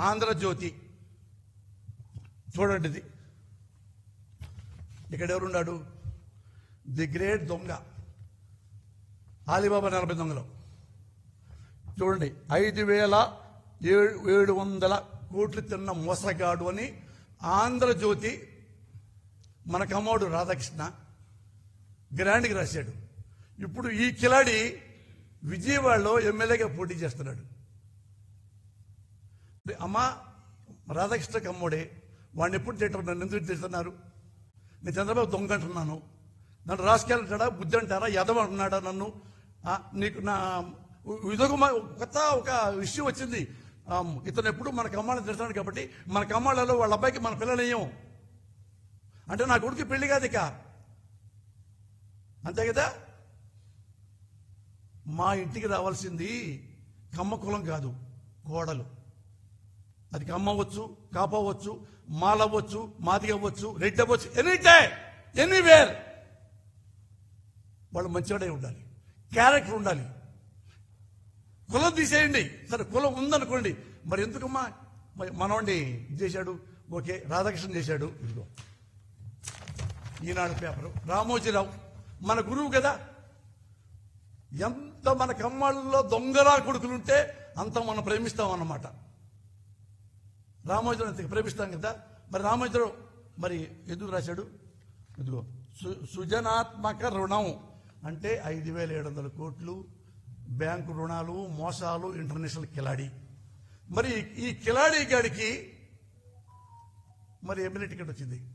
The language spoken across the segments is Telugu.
ఆంధ్రజ్యోతి. చూడండి ఇది. ఇక్కడ ఎవరున్నాడు ది గ్రేట్ దొంగ. ఆలిబాబా నలభై దొంగలు చూడండి ఐదు వేల ఏడు ఏడు వందల కోట్లు తిన్న మోసగాడు అని ఆంధ్రజ్యోతి మన కమ్మోడు రాధాకృష్ణ గ్రాండ్కి రాశాడు. ఇప్పుడు ఈ కిలాడి విజయవాడలో ఎమ్మెల్యేగా పోటీ చేస్తున్నాడు. అమ్మా రాధాకృష్ణ కమ్ముడే వాడిని ఎప్పుడు తింటారు నన్ను ఎందుకు తింటున్నారు నేను చంద్రబాబు దొంగ అంటున్నాను నన్ను రాసుకెళ్తాడా బుద్ధి అంటారా యదవ అంటున్నాడా నన్ను? నీకు నా ఇదొక కొత్త ఒక విషయం వచ్చింది. ఇతను ఎప్పుడు మన కమ్మాళ్ళని తిడతాడు కాబట్టి మన కమ్మాళ్ళలో వాళ్ళ అబ్బాయికి మన పిల్లలేయం అంటే నా కొడుకు పెళ్ళి కాదు ఇక. అంతే కదా? మా ఇంటికి రావాల్సింది కమ్మ కులం కాదు కోడలు. అది కమ్మ అవ్వచ్చు కాప అవ్వచ్చు మాల అవ్వచ్చు మాది అవ్వచ్చు రెడ్డి అవ్వచ్చు ఎనీ టైం ఎనీవేర్. వాళ్ళు మంచివాడే ఉండాలి. క్యారెక్టర్ ఉండాలి. కులం తీసేయండి. సరే కులం ఉందనుకోండి. మరి ఎందుకమ్మా? మరి మనవాడిని ఇది చేశాడు. ఓకే రాధాకృష్ణ చేశాడు. ఇదిగో. ఈనాడు పేపరు. రామోజీరావు మన గురువు కదా. ఎంత మన కమ్మాళ్ళలో దొంగలా కొడుకులుంటే అంత మనం ప్రేమిస్తాం అన్నమాట రామోజీరావు ప్రేమిస్తాం కదా. మరి రామోజీరావు మరి ఎందుకు రాశాడు? ఇదిగో సు- సృజనాత్మక రుణం అంటే ఐదు వేల ఏడు వందల కోట్లు బ్యాంకు రుణాలు మోసాలు ఇంటర్నేషనల్ కిలాడి. మరి ఈ కిలాడి గాడికి మరి ఎమ్మెల్యే టికెట్ వచ్చింది.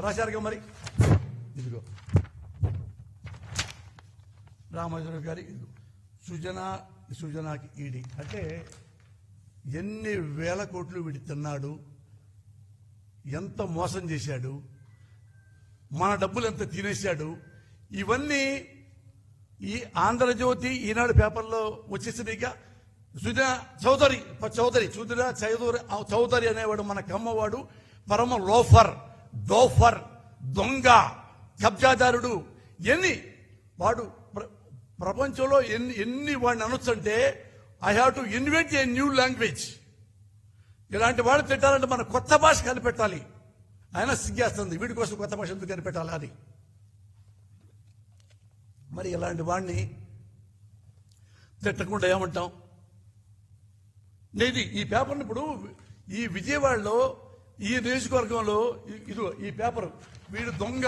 రాశారుగా మరి? ఇదిగో రామోజీరావు గారి ఇదిగో సుజన సుజనాకి ఈడి. అంటే ఎన్ని వేల కోట్లు వీడి తిన్నాడు ఎంత మోసం చేశాడు మన డబ్బులు ఎంత తినేశాడు ఇవన్నీ ఈ ఆంధ్రజ్యోతి ఈనాడు పేపర్లో వచ్చేసినాయిగా సుజన చౌదరి ప- చౌదరి సుజనా చౌదరి చౌదరి అనేవాడు మన కమ్మవాడు పరమ లోఫర్ డోఫర్ దొంగ కబ్జాదారుడు ఎన్ని వాడు ప్ర- ప్రపంచంలో ఎన్ని ఎన్ని వాడిని అనొచ్చంటే I have to invent a new language ఇలాంటి వాడు తిట్టాలంటే మనం కొత్త భాష కనిపెట్టాలి. ఆయన సిగ్గేస్తుంది. వీడి కోసం కొత్త భాష ఎందుకు కనిపెట్టాలి అని. మరి ఇలాంటి వాడిని తిట్టకుండా ఏమంటాం? లేదు ఈ పేపర్ని ఇప్పుడు ఈ విజయవాడలో ఈ నియోజకవర్గంలో ఇది ఈ పేపర్. వీడు దొంగ.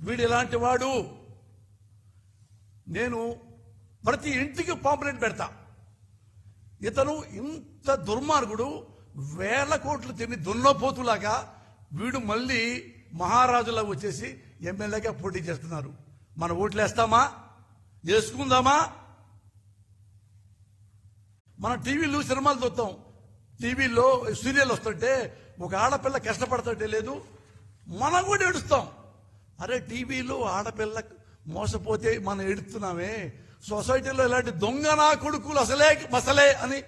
వీడు ఇలాంటి వాడు. నేను ప్రతి ఇంటికి పాంప్లెట్ పెడతా. ఇతను ఇంత దుర్మార్గుడు వేల కోట్లు తిని దున్నపోతులాగా వీడు మళ్ళీ మహారాజులా వచ్చేసి ఎమ్మెల్యేగా పోటీ చేస్తున్నారు. మన ఓట్లు వేస్తామా వేసుకుందామా? మన టీవీలో సినిమాలు చూస్తాం. టీవీలో సీరియల్ వస్తుంటే ఒక ఆడపిల్ల కష్టపడుతుంటే లేదు మనం కూడా ఏడుస్తాం. అరే టీవీలో ఆడపిల్ల మోసపోతే మనం ఏడుస్తున్నామే. సొసైటీలో ఇలాంటి దొంగ నా కొడుకులు అసలే మసలే అని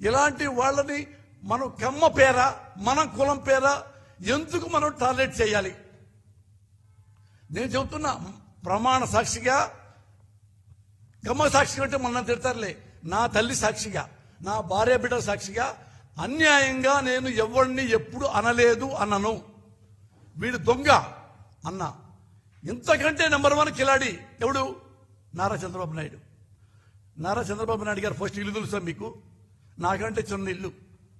ఇలాంటి వాళ్ళని మనం కమ్మ పేర మన కులం పేర ఎందుకు మనం టార్గెట్ చేయాలి? నేను చెబుతున్నా ప్రమాణ సాక్షిగా కమ్మ సాక్షిగా అంటే మన తిడతారులే. నా తల్లి సాక్షిగా నా భార్య బిడ్డ సాక్షిగా అన్యాయంగా నేను ఎవరిని ఎప్పుడు అనలేదు అన్నను వీడు దొంగ అన్న. ఇంతకంటే నెంబర్ వన్ కిలాడి ఎవడు? నారా చంద్రబాబు నాయుడు. నారా చంద్రబాబు నాయుడు గారు ఫస్ట్ ఇల్లు తెలుసా మీకు? నాకంటే చిన్న ఇల్లు.